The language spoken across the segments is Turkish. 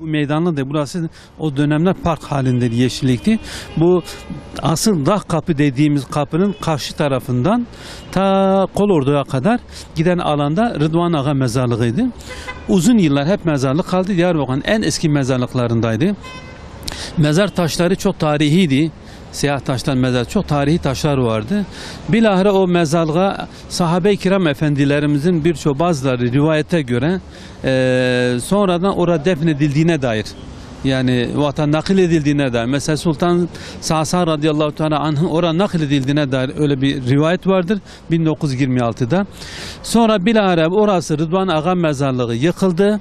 Bu meydanlı da burası o dönemler park halinde yeşillikti. Bu asıl dağ kapı dediğimiz kapının karşı tarafından ta Kolordu'ya kadar giden alanda Rıdvan Ağa mezarlığıydı. Uzun yıllar hep mezarlık kaldı. Diyarbakır'ın en eski mezarlıklarındaydı. Mezar taşları çok tarihiydi. Siyah taşlar mezar çok tarihi taşlar vardı. Bilahare o mezarlığa sahabe-i kiram efendilerimizin birçok bazıları rivayete göre eee, sonradan orada defnedildiğine dair yani vatan nakil edildiğine dair. Mesela Sultan Sasa radıyallahu teala anh'ın oraya nakil edildiğine dair öyle bir rivayet vardır 1926'da. Sonra bilahare orası Rıdvan Ağa mezarlığı yıkıldı.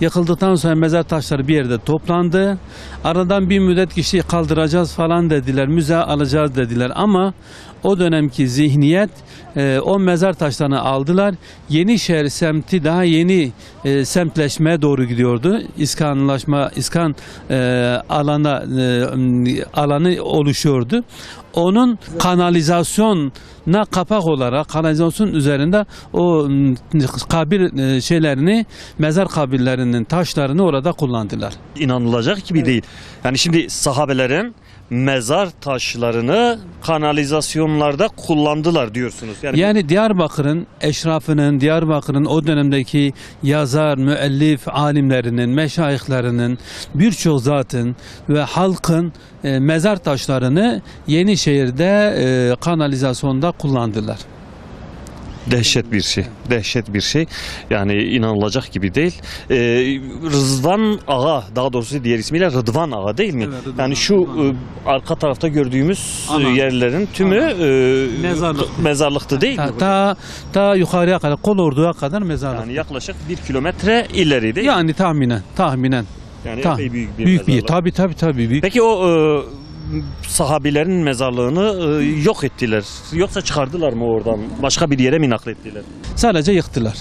Yıkıldıktan sonra mezar taşları bir yerde toplandı. Aradan bir müddet kişiyi kaldıracağız falan dediler. Müze alacağız dediler ama o dönemki zihniyet e, o mezar taşlarını aldılar. Yenişehir semti daha yeni e, semtleşmeye doğru gidiyordu. İskanlaşma, iskan e, alana e, alanı oluşuyordu. Onun kanalizasyona kapak olarak kanalizasyon üzerinde o kabir e, şeylerini mezar kabirlerinin taşlarını orada kullandılar. İnanılacak gibi değil. Yani şimdi sahabelerin mezar taşlarını kanalizasyonlarda kullandılar diyorsunuz. Yani, Yani Diyarbakır'ın eşrafının, Diyarbakır'ın o dönemdeki yazar, müellif alimlerinin, meşayihlerinin, birçok zatın ve halkın e, mezar taşlarını Yenişehir'de e, kanalizasyonda kullandılar. Dehşet bir şey. Dehşet bir şey. Yani inanılacak gibi değil. Ee, Rızvan Ağa daha doğrusu diğer ismiyle Rıdvan Ağa değil mi? Evet, Rıdvan yani şu Rıdvan e, arka tarafta gördüğümüz e, Ana. yerlerin tümü e, Mezarlık. mezarlıktı değil mi? Ta, ta, ta yukarıya kadar, Kolordu'ya kadar mezarlık. Yani yaklaşık bir kilometre ileri değil mi? Yani tahminen, tahminen. Yani Ta- epey büyük bir büyük bir, mezarlık. tabi tabi tabi büyük. Peki o e, sahabilerin mezarlığını e, yok ettiler. Yoksa çıkardılar mı oradan? Başka bir yere mi naklettiler? Sadece yıktılar.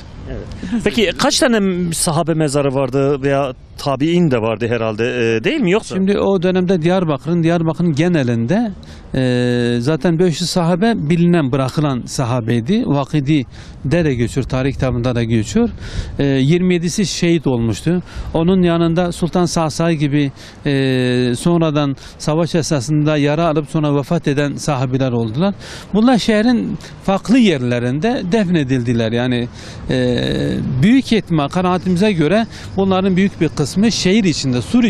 Peki kaç tane sahabe mezarı vardı veya tabi'in de vardı herhalde e, değil mi yoksa? Şimdi o dönemde Diyarbakır'ın Diyarbakır'ın genelinde e, zaten 500 sahabe bilinen bırakılan sahabeydi. Vakidi de de geçiyor. Tarih kitabında da geçiyor. E, 27'si şehit olmuştu. Onun yanında Sultan Sasay gibi e, sonradan savaş esasında yara alıp sonra vefat eden sahabiler oldular. Bunlar şehrin farklı yerlerinde defnedildiler. Yani e, büyük ihtimal kanaatimize göre bunların büyük bir kısmı şehir içinde, Sur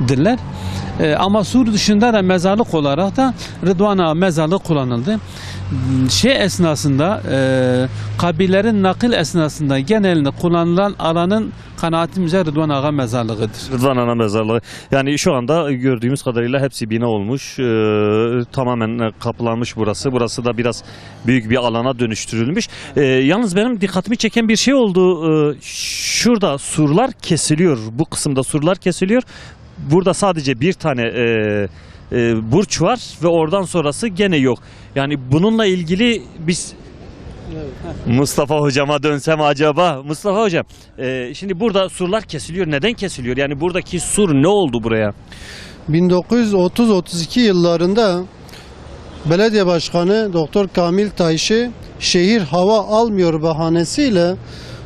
içindedirler. E, ama Sur dışında da mezarlık olarak da Rıdvan Ağa mezarlığı kullanıldı. Şey esnasında e, kabirlerin nakil esnasında genelinde kullanılan alanın kanaatimize Rıdvan Ağa mezarlığıdır. Rıdvan Ana mezarlığı. Yani şu anda gördüğümüz kadarıyla hepsi bina olmuş. e, tamamen kaplanmış burası. Burası da biraz büyük bir alana dönüştürülmüş. E, yalnız benim dikkatimi çeken bir şey oldu. E, şurada surlar kesiliyor. Bu kısımda surlar kesiliyor. Burada sadece bir tane e, e, burç var ve oradan sonrası gene yok. Yani bununla ilgili biz Mustafa hocama dönsem acaba? Mustafa hocam, e, şimdi burada surlar kesiliyor. Neden kesiliyor? Yani buradaki sur ne oldu buraya? 1930-32 yıllarında belediye başkanı Doktor Kamil Tayşi şehir hava almıyor bahanesiyle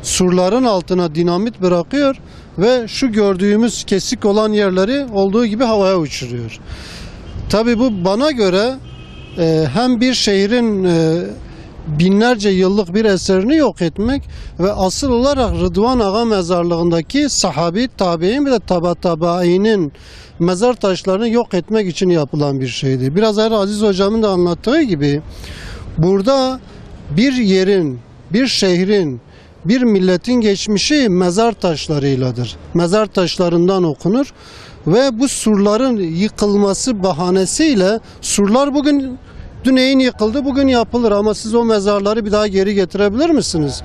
surların altına dinamit bırakıyor ve şu gördüğümüz kesik olan yerleri olduğu gibi havaya uçuruyor. Tabi bu bana göre e, hem bir şehrin e, binlerce yıllık bir eserini yok etmek ve asıl olarak Rıdvan Ağa mezarlığındaki sahabi tabi'in bir de taba tabainin mezar taşlarını yok etmek için yapılan bir şeydi. Biraz evvel Aziz hocamın da anlattığı gibi burada bir yerin, bir şehrin, bir milletin geçmişi mezar taşlarıyladır. Mezar taşlarından okunur ve bu surların yıkılması bahanesiyle surlar bugün Düneyin yıkıldı bugün yapılır ama siz o mezarları bir daha geri getirebilir misiniz?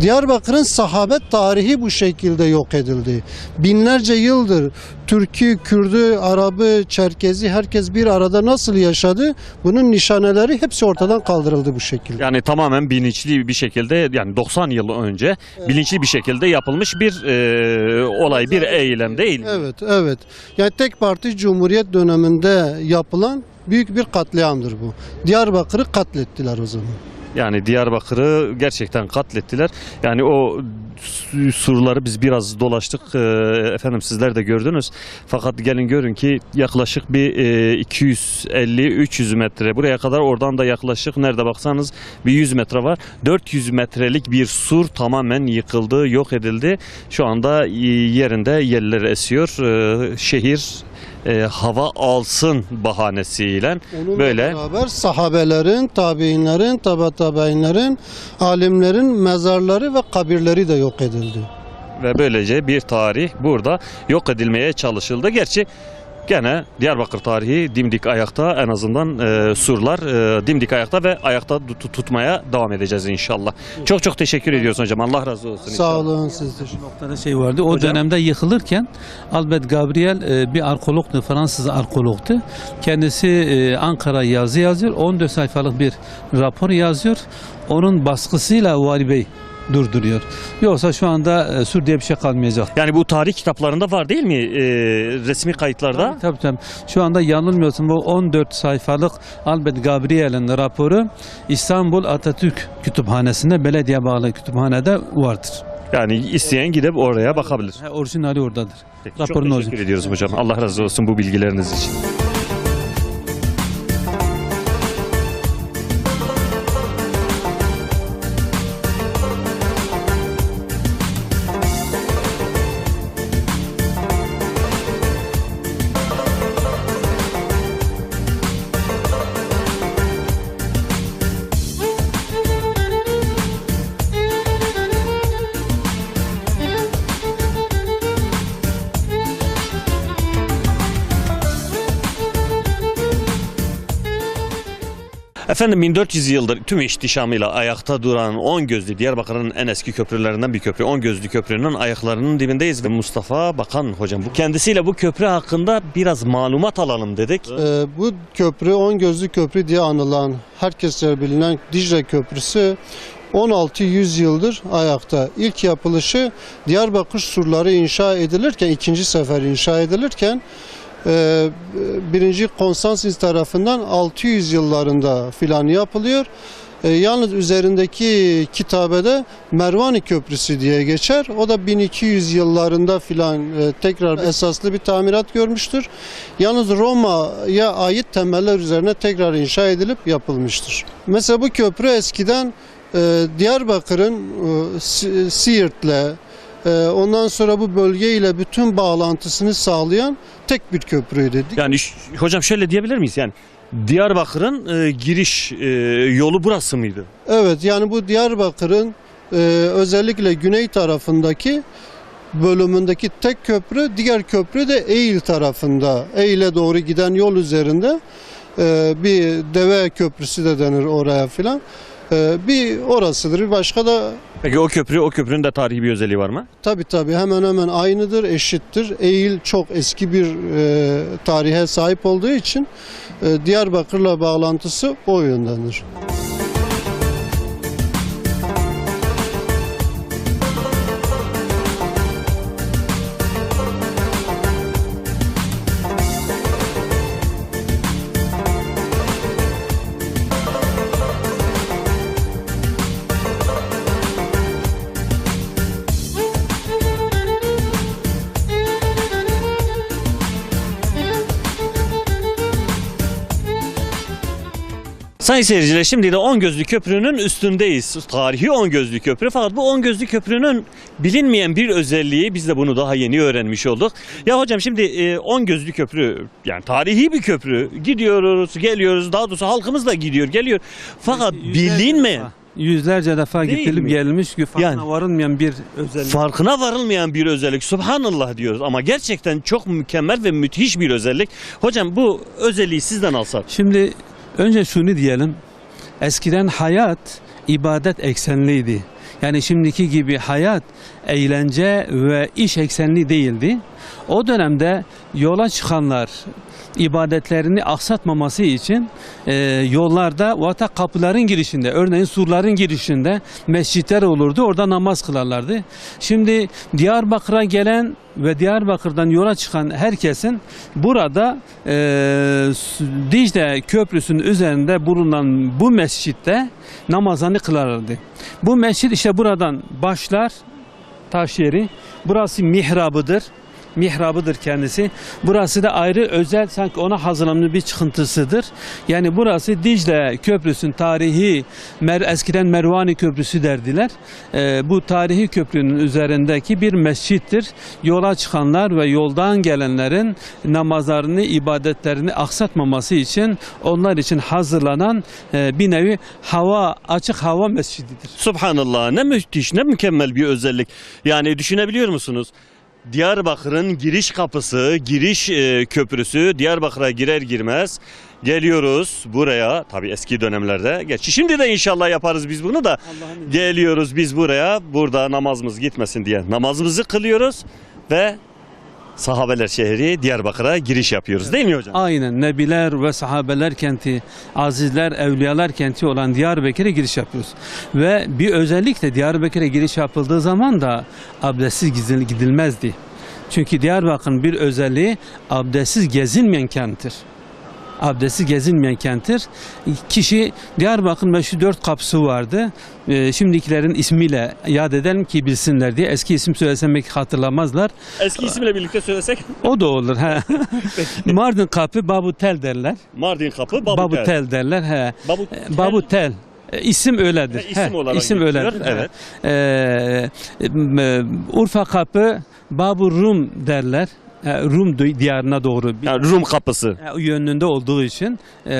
Diyarbakır'ın sahabet tarihi bu şekilde yok edildi. Binlerce yıldır Türk'ü, Kürd'ü, Arap'ı, Çerkezi herkes bir arada nasıl yaşadı? Bunun nişaneleri hepsi ortadan kaldırıldı bu şekilde. Yani tamamen bilinçli bir şekilde yani 90 yıl önce bilinçli bir şekilde yapılmış bir e, olay, bir eylem değil mi? Evet, evet. Yani tek parti cumhuriyet döneminde yapılan büyük bir katliamdır bu. Diyarbakır'ı katlettiler o zaman. Yani Diyarbakır'ı gerçekten katlettiler. Yani o su- surları biz biraz dolaştık. E, efendim sizler de gördünüz. Fakat gelin görün ki yaklaşık bir e, 250-300 metre buraya kadar oradan da yaklaşık nerede baksanız bir 100 metre var. 400 metrelik bir sur tamamen yıkıldı, yok edildi. Şu anda e, yerinde yeller esiyor. E, şehir e, hava alsın bahanesiyle Onunla böyle beraber sahabelerin, tabiinlerin, taba tabiinlerin, alimlerin mezarları ve kabirleri de yok edildi. ve böylece bir tarih burada yok edilmeye çalışıldı. Gerçi gene Diyarbakır tarihi dimdik ayakta en azından e, surlar e, dimdik ayakta ve ayakta tut- tutmaya devam edeceğiz inşallah. Çok çok teşekkür ediyoruz hocam. Allah razı olsun. Sağ inşallah. olun siz de. noktada şey vardı. O Hocam? dönemde yıkılırken Albert Gabriel e, bir arkeologtu, Fransız arkeologtu. Kendisi e, Ankara yazı yazıyor. 14 sayfalık bir rapor yazıyor. Onun baskısıyla Vali Bey durduruyor. Yoksa şu anda e, Sur diye bir şey kalmayacak. Yani bu tarih kitaplarında var değil mi? E, resmi kayıtlarda. Tabii tabii. Şu anda yanılmıyorsam bu 14 sayfalık Albert Gabriel'in raporu İstanbul Atatürk Kütüphanesi'nde belediye bağlı kütüphanede vardır. Yani isteyen gidip oraya bakabilir. Ha, orijinali oradadır. Peki, Raporun çok teşekkür orijinali. ediyoruz hocam. Allah razı olsun bu bilgileriniz için. Efendim 1400 yıldır tüm ihtişamıyla ayakta duran 10 gözlü Diyarbakır'ın en eski köprülerinden bir köprü. 10 gözlü köprünün ayaklarının dibindeyiz ve Mustafa Bakan hocam bu kendisiyle bu köprü hakkında biraz malumat alalım dedik. Ee, bu köprü, On Gözlü Köprü diye anılan, herkese bilinen Dicle Köprüsü 16 yüzyıldır ayakta. İlk yapılışı Diyarbakır surları inşa edilirken, ikinci sefer inşa edilirken birinci Konstantin tarafından 600 yıllarında filan yapılıyor. E, yalnız üzerindeki kitabede Mervani Köprüsü diye geçer. O da 1200 yıllarında filan e, tekrar esaslı bir tamirat görmüştür. Yalnız Roma'ya ait temeller üzerine tekrar inşa edilip yapılmıştır. Mesela bu köprü eskiden e, Diyarbakır'ın e, Si- Siirt'le ondan sonra bu bölgeyle bütün bağlantısını sağlayan tek bir köprüydü. Yani ş- hocam şöyle diyebilir miyiz? Yani Diyarbakır'ın e, giriş e, yolu burası mıydı? Evet yani bu Diyarbakır'ın e, özellikle güney tarafındaki bölümündeki tek köprü, diğer köprü de Eğil tarafında. Eğil'e doğru giden yol üzerinde e, bir deve köprüsü de denir oraya filan. E, bir orasıdır. Başka da Peki o köprü o köprünün de tarihi bir özelliği var mı? tabi tabi hemen hemen aynıdır, eşittir. Eğil çok eski bir e, tarihe sahip olduğu için e, Diyarbakır'la bağlantısı o yöndendir. Sayın seyirciler şimdi de 10 gözlü köprünün üstündeyiz. Tarihi 10 gözlü köprü fakat bu 10 gözlü köprünün bilinmeyen bir özelliği biz de bunu daha yeni öğrenmiş olduk. Ya hocam şimdi e, 10 gözlü köprü yani tarihi bir köprü. Gidiyoruz, geliyoruz. Daha doğrusu halkımız da gidiyor, geliyor. Fakat Yüzlerce bilinmeyen defa- Yüzlerce defa Değil gidilip mi? gelmiş ki farkına Yani- varılmayan bir özellik. farkına varılmayan bir özellik. Subhanallah diyoruz ama gerçekten çok mükemmel ve müthiş bir özellik. Hocam bu özelliği sizden alsak. Şimdi önce şunu diyelim. Eskiden hayat ibadet eksenliydi. Yani şimdiki gibi hayat eğlence ve iş eksenli değildi. O dönemde yola çıkanlar ibadetlerini aksatmaması için e, yollarda ve hatta kapıların girişinde, örneğin surların girişinde mescitler olurdu. Orada namaz kılarlardı. Şimdi Diyarbakır'a gelen ve Diyarbakır'dan yola çıkan herkesin burada e, Dicle Köprüsü'nün üzerinde bulunan bu mescitte namazını kılarlardı. Bu mescit işte buradan başlar taş yeri. Burası mihrabıdır. Mihrabıdır kendisi. Burası da ayrı özel sanki ona hazırlanmış bir çıkıntısıdır. Yani burası Dicle Köprüsü'nün tarihi Mer, eskiden Mervani Köprüsü derdiler. Ee, bu tarihi köprünün üzerindeki bir mescittir. Yola çıkanlar ve yoldan gelenlerin namazlarını, ibadetlerini aksatmaması için onlar için hazırlanan e, bir nevi hava açık hava mescididir. Subhanallah ne müthiş ne mükemmel bir özellik. Yani düşünebiliyor musunuz? Diyarbakır'ın giriş kapısı, giriş e, köprüsü Diyarbakır'a girer girmez geliyoruz buraya. Tabii eski dönemlerde. Gerçi şimdi de inşallah yaparız biz bunu da. Geliyoruz biz buraya. Burada namazımız gitmesin diye namazımızı kılıyoruz ve Sahabeler şehri Diyarbakır'a giriş yapıyoruz değil mi hocam? Aynen Nebiler ve sahabeler kenti, azizler, evliyalar kenti olan Diyarbakır'a giriş yapıyoruz. Ve bir özellikle Diyarbakır'a giriş yapıldığı zaman da abdestsiz gidil- gidilmezdi. Çünkü Diyarbakır'ın bir özelliği abdestsiz gezilmeyen kenttir. Abdestsiz gezilmeyen kenttir. Kişi Diyarbakır'ın meşhur dört kapısı vardı. Ee, şimdikilerin ismiyle yad edelim ki bilsinler diye. Eski isim söylesem belki hatırlamazlar. Eski isimle birlikte söylesek O da olur. He. Mardin kapı Babu Tel derler. Mardin kapı Babu, Babutel. Tel derler. He. Babu E, Babu Tel. E, İsim öyledir. He, isim olarak isim öyledir. evet. Ee, m- Urfa kapı Babu Rum derler. E, Rum di- diyarına doğru bir Yani Rum kapısı. e, yönünde olduğu için e,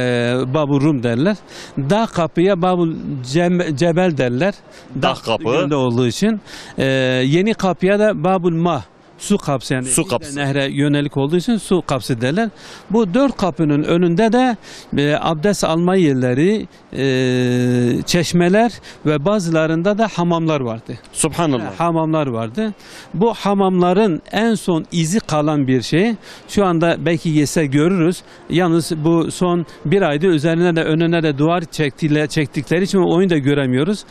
Babu Rum derler. Dağ kapıya Babu Cem- Cebel derler. Dağ kapı. yönünde olduğu için. E, yeni kapıya da Babul Ma su kapısı yani Su kapısı. nehre yönelik olduğu için su kapısı derler. Bu dört kapının önünde de e, abdest alma yerleri, e, çeşmeler ve bazılarında da hamamlar vardı. Subhanallah. Hamamlar vardı. Bu hamamların en son izi kalan bir şey. Şu anda belki yese görürüz. Yalnız bu son bir ayda üzerine de önüne de duvar çektiler, çektikleri için oyunu da göremiyoruz.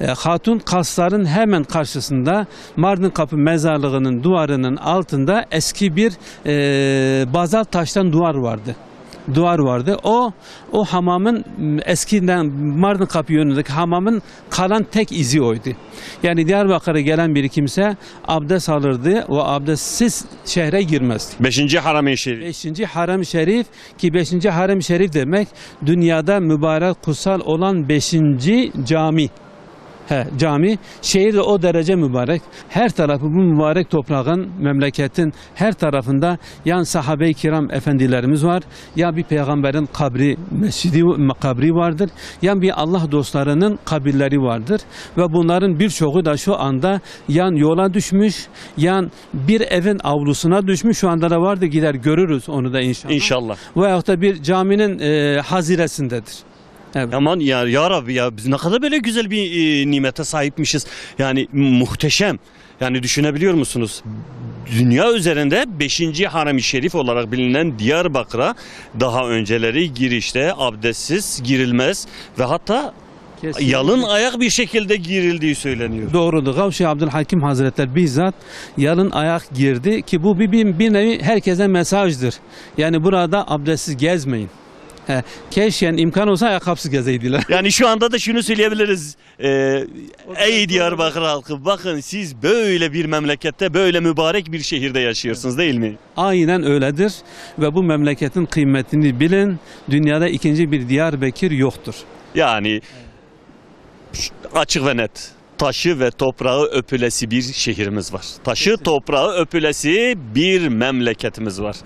E, Hatun Kaslar'ın hemen karşısında Mardin Kapı Mezarlığı'nın duvarının altında eski bir e, bazalt taştan duvar vardı duvar vardı. O o hamamın eskiden Mardin Kapı yönündeki hamamın kalan tek izi oydu. Yani Diyarbakır'a gelen bir kimse abdest alırdı ve abdestsiz şehre girmezdi. Beşinci Harame-i Şerif. Beşinci harem şerif ki beşinci harem şerif demek dünyada mübarek kutsal olan beşinci cami. He, cami şehir de o derece mübarek. Her tarafı bu mübarek toprağın, memleketin her tarafında yan sahabe-i kiram efendilerimiz var. Ya bir peygamberin kabri, mescidi, kabri vardır. Ya bir Allah dostlarının kabirleri vardır. Ve bunların birçoğu da şu anda yan yola düşmüş, yan bir evin avlusuna düşmüş. Şu anda da vardı gider görürüz onu da inşallah. İnşallah. Veyahut da bir caminin e, haziresindedir. Evet. Aman ya, ya Rabbi ya biz ne kadar böyle güzel bir e, nimete sahipmişiz. Yani muhteşem. Yani düşünebiliyor musunuz? Dünya üzerinde 5. harem-i şerif olarak bilinen Diyarbakır'a daha önceleri girişte abdestsiz girilmez ve hatta Kesinlikle. yalın ayak bir şekilde girildiği söyleniyor. Doğrudur. Gavşi Abdülhakim Hazretleri bizzat yalın ayak girdi ki bu bir, bir, bir nevi herkese mesajdır. Yani burada abdestsiz gezmeyin. He, keşke imkan olsa ayakkabısız gezeydiler. Yani şu anda da şunu söyleyebiliriz. Ee, ey Diyarbakır halkı bakın siz böyle bir memlekette böyle mübarek bir şehirde yaşıyorsunuz değil mi? Aynen öyledir ve bu memleketin kıymetini bilin. Dünyada ikinci bir Diyarbakır yoktur. Yani açık ve net. Taşı ve toprağı öpülesi bir şehrimiz var. Taşı toprağı öpülesi bir memleketimiz var.